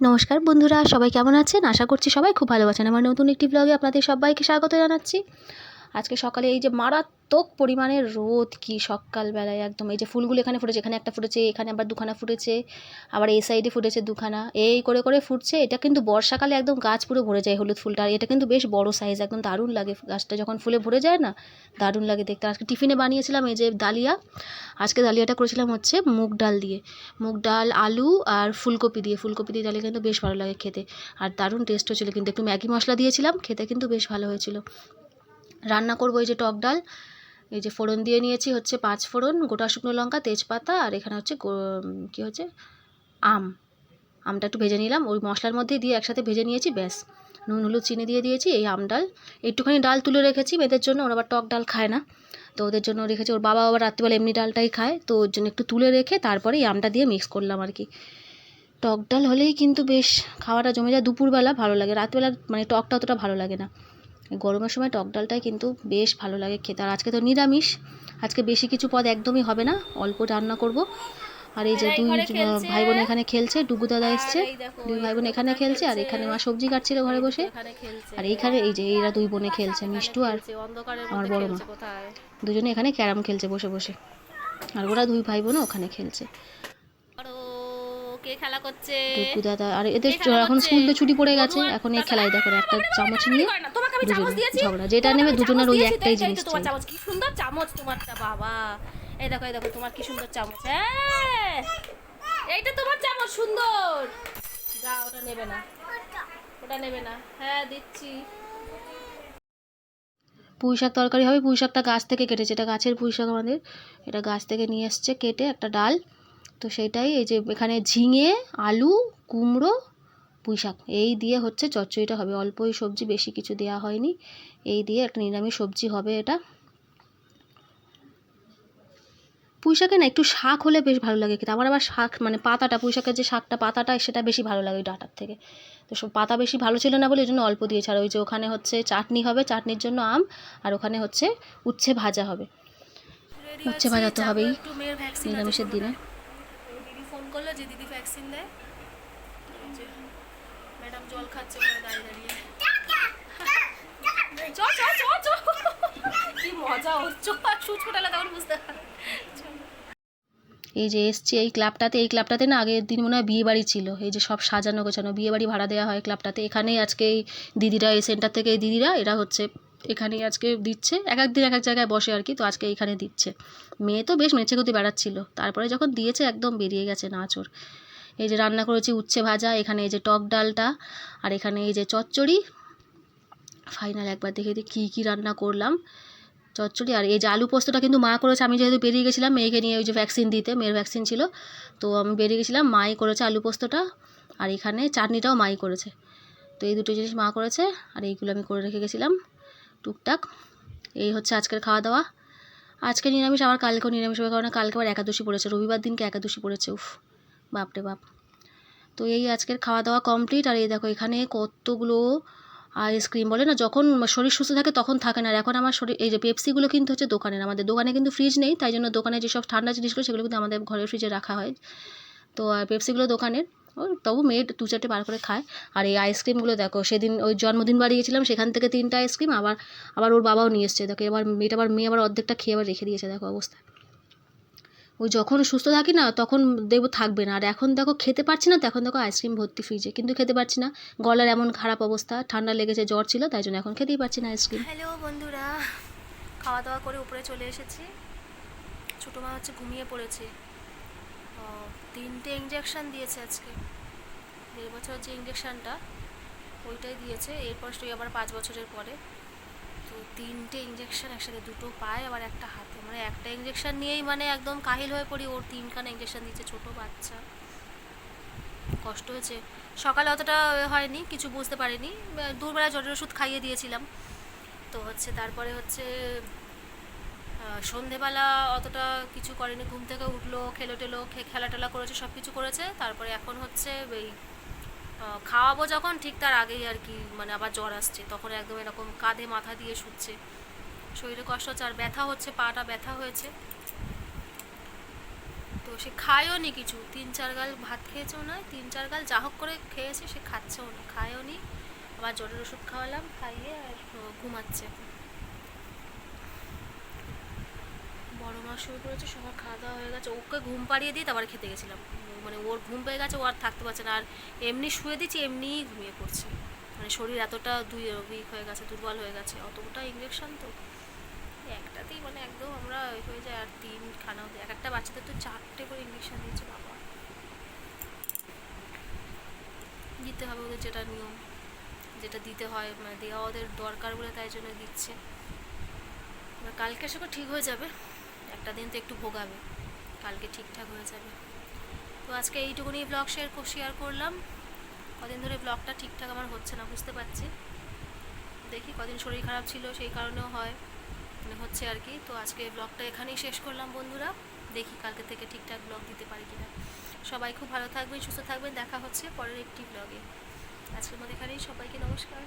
নমস্কার বন্ধুরা, সবাই কেমন আছেন? আশা করছি সবাই খুব ভালো আছেন। আমার নতুন একটি ব্লগে আপনাদের সবাইকে স্বাগত জানাচ্ছি। আজকে সকালে এই যে মারাত্মক পরিমাণের রোদ, কি সকালবেলায় একদম। এই যে ফুলগুলো এখানে ফুটেছে, এখানে একটা ফুটেছে, এখানে আবার দুখানা ফুটেছে, আবার এই সাইডে ফুটেছে দুখানা। এই করে করে ফুটছে, এটা কিন্তু বর্ষাকালে একদম গাছ পুরো ভরে যায় হলুদ ফুলটা, আর এটা কিন্তু বেশ বড় সাইজ একদম দারুণ লাগে। গাছটা যখন ফুলে ভরে যায় না, দারুণ লাগে দেখতে। আজকে টিফিনে বানিয়েছিলাম এই যে ডালিয়া। আজকে ডালিয়াটা করেছিলাম হচ্ছে মুগ ডাল দিয়ে। মুগ ডাল, আলু আর ফুলকপি দিয়ে। ফুলকপি দিয়ে ডালিয়া কিন্তু বেশ ভালো লাগে খেতে। আর দারুণ টেস্ট হয়েছিলো কিন্তু। একটু ম্যাগি মশলা দিয়েছিলাম, খেতে কিন্তু বেশ ভালো হয়েছিল। রান্না করব এই যে টক ডাল। এই যে ফোড়ন দিয়ে নিয়েছি হচ্ছে পাঁচ ফোড়ন, গোটা শুকনো লঙ্কা, তেজপাতা, আর এখানে হচ্ছে কী হচ্ছে? আম। আমটা একটু ভেজে নিলাম। ওই মশলার মধ্যে দিয়ে একসাথে ভেজে নিয়েছি, ব্যাস। নুন, হলুদ, চিনি দিয়ে দিয়েছি, এই আম ডাল। একটুখানি ডাল তুলে রেখেছি, মেয়েদের জন্য, ওরা আবার টক ডাল খায় না। তো ওদের জন্য রেখেছি, ওর বাবা আবার রাত্রিবেলা এমনি ডালটাই খায়। তো ওর জন্য একটু তুলে রেখে তারপরে এই আমটা দিয়ে মিক্স করলাম আর কি। টক ডাল হলেই কিন্তু বেশ, খাওয়াটা জমে যায়। দুপুরবেলা ভালো লাগে। রাতবেলা মানে টকটা অতটা ভালো লাগে না। গরমের সময় টক ডালটাই কিন্তু বেশ ভালো লাগে খেতে। আর আজকে তো নিরামিষ আজকে বেশি কিছু পদ একদমই হবে না অল্প রান্না করব। আর এই যে দুই ভাই বোন এখানে খেলছে ডুগু দাদা এসছে। দুই ভাই বোন এখানে খেলছে আর এখানে মা সবজি কাটছিল ঘরে বসে। আর এইখানে এই যে এরা দুই বোনে খেলছে মিষ্টু আর আমার বড় মা। দুজনে এখানে ক্যারাম খেলছে বসে বসে। আর ওরা দুই ভাই বোনও ওখানে খেলছে। কে খেলা করছে? দাদা আর এদের এখন স্কুল তো ছুটি পড়ে গেছে এখন এই খেলায় দেখো একটা চামচ নিয়ে। আমি চামচ দিয়েছি। ঝগড়া। যেটা নেবে দুজনের ওই একটাই জিনিস তোমার চামচ। কি সুন্দর চামচ তোমারটা বাবা। এই দেখো এই দেখো তোমার কি সুন্দর চামচ হ্যাঁ? এইটা তোমার চামচ সুন্দর। যা ওটা নেবে না। ওটা নেবে না। হ্যাঁ দিচ্ছি। পুঁই শাক তরকারি হবে। পুঁই শাকটা গাছ থেকে কেটেছে। এটা গাছের পুঁই শাক আমাদের। এটা গাছ থেকে নিয়ে এসছে কেটে একটা ডাল। তো সেটাই এই যে এখানে ঝিঙে আলু কুমড়ো পুঁই শাক এই দিয়ে হচ্ছে চচ্চড়িটা হবে। অল্পই সবজি, বেশি কিছু দেওয়া হয়নি। এই দিয়ে একটা নিরামিষ সবজি হবে এটা। পুঁই শাকে না একটু শাক হলে বেশ ভালো লাগে খেতে। আমার আবার শাক মানে পাতাটা পুঁই শাকের যে শাকটা, পাতাটা, সেটা বেশি ভালো লাগে ওই ডাঁটার থেকে। তো সব পাতা বেশি ভালো ছিল না বলে ওই জন্য অল্প দিয়েছে আর ওই যে ওখানে হচ্ছে চাটনি হবে, চাটনির জন্য আম, আর ওখানে হচ্ছে উচ্ছে ভাজা হবে। উচ্ছে ভাজা তো হবেই নিরামিষের দিনে। ফোন করল যে দিদি ভ্যাকসিন দেয়। ম্যাডাম জল খাচ্ছে ওখানে দাঁড়িয়ে দাঁড়িয়ে। এই যে এসছি এই ক্লাবটাতে এই ক্লাবটাতে না আগের দিন মনে হয় বিয়ে বাড়ি ছিল। এই যে সব সাজানো গোছানো, বিয়ে বাড়ি ভাড়া দেওয়া হয় ক্লাবটাতে। এখানেই আজকে এই দিদিরা, এই সেন্টার থেকে এই দিদিরা, এরা হচ্ছে এখানেই আজকে দিচ্ছে। এক এক দিন এক এক জায়গায় বসে আর কি, তো আজকে এইখানে দিচ্ছে। মেয়ে তো বেশ মেচে গুতি বেড়াচ্ছিল। তারপরে যখন দিয়েছে, একদম বেরিয়ে গেছে নাচোর। এই যে রান্না করেছি উচ্ছে ভাজা, এখানে এই যে টক ডালটা, আর এখানে এই যে চচ্চড়ি। ফাইনাল একবার দেখে দিই কী কী রান্না করলাম। চচ্চড়ি আর এই যে আলু পোস্তটা কিন্তু মা করেছে, আমি যেহেতু বেরিয়ে গেছিলাম, মেয়েকে নিয়ে ওই যে ভ্যাকসিন দিতে, মেয়ের ভ্যাকসিন ছিল, তো আমি বেরিয়ে গেছিলাম, মাই করেছে আলু পোস্তটা, আর এখানে চাটনিটাও মাই করেছে। তো এই দুটো জিনিস মা করেছে, আর এইগুলো আমি করে রেখে গেছিলাম, টুকটাক। এই হচ্ছে আজকের খাওয়া দাওয়া। আজকে নিরামিষ, আবার কালকেও নিরামিষ হবে, কারণ কালকে আবার একাদশী পড়েছে, রবিবার দিনকে একাদশী পড়েছে, উফ। বাপরে বাপ। তো এই আজকের খাওয়া দাওয়া কমপ্লিট আর এই দেখো এখানে কতগুলো আইসক্রিম বলে না? যখন শরীর সুস্থ থাকে তখন থাকে না। আর এখন আমার শরীর, এই যে পেপসিগুলো কিন্তু হচ্ছে দোকানের। আমাদের দোকানে কিন্তু ফ্রিজ নেই, তাই জন্য দোকানে যেসব ঠান্ডা জিনিসগুলো সেগুলো কিন্তু আমাদের ঘরের ফ্রিজে রাখা হয়। তো আর পেপসিগুলো দোকানের। তবু মেয়ে দু চারটে বার করে খায়। আর এই আইসক্রিমগুলো দেখো, সেদিন ওই জন্মদিন বাড়ি গেছিলাম, সেখান থেকে তিনটা আইসক্রিম আবার আবার ওর বাবাও নিয়ে এসছে। দেখো এবার, মেয়েটা আবার, মেয়ে আবার অর্ধেকটা খেয়ে আবার রেখে দিয়েছে। দেখো অবস্থা। ওই যখন সুস্থ থাকি না, তখন দেখব থাকবে না। আর এখন দেখো খেতে পারছি না তো এখন দেখো আইসক্রিম ভর্তি ফ্রিজে কিন্তু খেতে পারছি না। গলার এমন খারাপ অবস্থা, ঠান্ডা লেগেছে, জ্বর ছিল, তাই জন্য এখন খেতেই পারছি না আইসক্রিম হ্যালো বন্ধুরা খাওয়া দাওয়া করে উপরে চলে এসেছি। ছোটো মা হচ্ছে ঘুমিয়ে পড়েছে। তিনটে ইঞ্জেকশন দিয়েছে আজকে। দেড় বছর যে ইঞ্জেকশনটা ওইটাই দিয়েছে। এরপর সেই আবার পাঁচ বছরের পরে। তো তিনটে ইঞ্জেকশন একসাথে, দুটো পায়, আবার একটা হাতে। মানে একটা ইঞ্জেকশন নিয়েই মানে একদম কাহিল হয়ে পড়ি। ওর তিনখানা ইঞ্জেকশন দিচ্ছে ছোটো বাচ্চা। কষ্ট হয়েছে। সকালে অতটা হয়নি, কিছু বুঝতে পারিনি। দুপুরবেলা জ্বরের ওষুধ খাইয়ে দিয়েছিলাম। তো হচ্ছে তারপরে হচ্ছে সন্ধেবেলা অতটা কিছু করেনি। ঘুম থেকে উঠল, খেলো টেলো খেলা টেলা করেছে সব কিছু করেছে। তারপরে এখন হচ্ছে এই খাওয়াবো যখন, ঠিক তার আগেই আর কি মানে আবার জ্বর আসছে। তখন একদম এরকম কাঁধে মাথা দিয়ে শুচ্ছে। শরীরে কষ্ট হচ্ছে আর ব্যথা হচ্ছে, পাটা ব্যথা হয়েছে। তো সে খায়ও নি কিছু। তিন, চার গাল ভাত খেয়েছেও না তিন, চার গাল যা হোক করে খেয়েছে, সে খাচ্ছেও না, খায়ও নি। আবার জ্বরের ওষুধ খাওয়ালাম, খাইয়ে আর ঘুমাচ্ছে। বড় মা শুরু করেছে, সবার খাওয়া দাওয়া হয়ে গেছে। ওকে ঘুম পাড়িয়ে দিয়ে তারপরে খেতে গেছিলাম। মানে ওর ঘুম পেয়ে গেছে, ও আর থাকতে পারছে না। আর এমনি শুয়ে দিচ্ছি, এমনিই ঘুমিয়ে পড়ছে। মানে শরীর এতটা দুই উইক হয়ে গেছে, দুর্বল হয়ে গেছে, অতটা ইঞ্জেকশন তো একটাতেই মানে একদম আমরা হয়ে যায় আর তিন খানা অবধি। এক একটা বাচ্চাদের তো চারটে করে ইঞ্জেকশন দিয়েছে বাবা। দিতে হবে ওদের যেটা নিয়ম, যেটা দিতে হয় মানে দেওয়া ওদের দরকার বলে তাই জন্য দিচ্ছে। কালকে সেটা ঠিক হয়ে যাবে, একটা দিন তো একটু ভোগাবে, কালকে ঠিকঠাক হয়ে যাবে। তো আজকে এইটুকুনি ব্লগ শেয়ার শেয়ার করলাম। কদিন ধরে ব্লগটা ঠিকঠাক আমার হচ্ছে না, বুঝতে পারছি। দেখি কদিন শরীর খারাপ ছিল, সেই কারণেও হয় মানে হচ্ছে আর কি। তো আজকে ব্লগটা এখানেই শেষ করলাম বন্ধুরা। দেখি কালকে থেকে ঠিকঠাক ব্লগ দিতে পারি কিনা। সবাই খুব ভালো থাকবেন, সুস্থ থাকবেন। দেখা হচ্ছে পরের একটি ব্লগে আজকের মধ্যে এখানেই, সবাইকে নমস্কার।